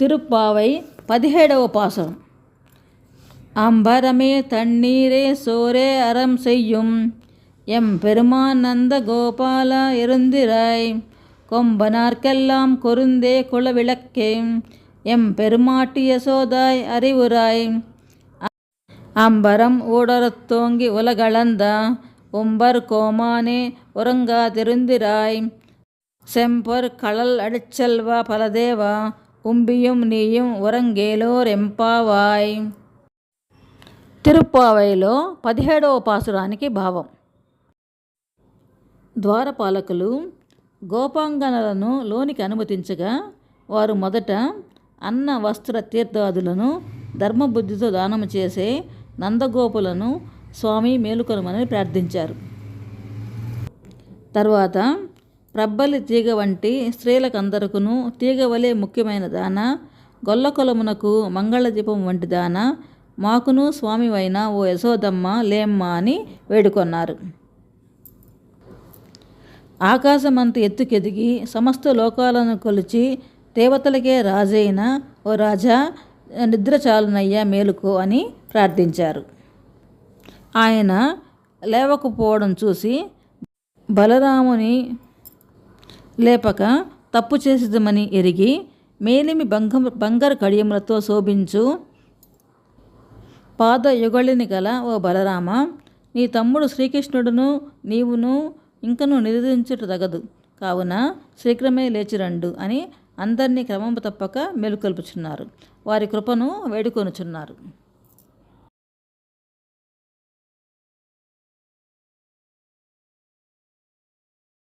திருப்பாவை பதிஹேடవ பாசனம் அம்பரமே தண்ணீரே சோரே அறம் செய்யும். எம் பெருமான் நந்த கோபாலா இருந்திராய் கொம்பனார்க்கெல்லாம் கொருந்தே குலவிளக்கே. எம் பெருமாட்டிய சோதாய் அறிவுராய் அம்பரம் ஊடரத்தோங்கி உலகளந்த. உம்பர் கோமானே உறங்காதிருந்திராய் செம்பொர் களல் அடிச்செல்வா பலதேவா. உம்பியும் நீயும் உறங்கேலோர் ఎంపావాయ్ తిరుప్పావైలో పదిహేడవ పాసురానికి భావం ద్వారపాలకులు గోపాంగనలను లోనికి అనుమతించగా వారు మొదట అన్న వస్త్ర తీర్థాదులను ధర్మబుద్ధితో దానము చేసే నందగోపులను స్వామి మేలుకొనమని ప్రార్థించారు తర్వాత రబ్బలి తీగ వంటి స్త్రీలకందరకును తీగ వలె ముఖ్యమైన దాన. గొల్లకొలమునకు మంగళదీపం వంటి దాన. మాకును స్వామివైన ఓ యశోదమ్మ లేమ్మ అని వేడుకొన్నారు. ఆకాశమంత ఎత్తుకెదిగి సమస్త లోకాలను కొలిచి దేవతలకే రాజైన ఓ రాజా నిద్ర చాలునయ్యా మేలుకో అని ప్రార్థించారు. ఆయన లేవకపోవడం చూసి బలరాముని లేపక తప్పు చేసిదమని ఎరిగి మేలిమి బంగం బంగారు కడియములతో శోభించు. పాదయుగళిని గల ఓ బలరామ నీ తమ్ముడు శ్రీకృష్ణుడును నీవును ఇంకను నిరోధించుట తగదు. కావున శీఘ్రమే లేచిరండు అని అందరినీ క్రమం తప్పక మేలుకొల్పుచున్నారు. వారి కృపను వేడుకొనుచున్నారు.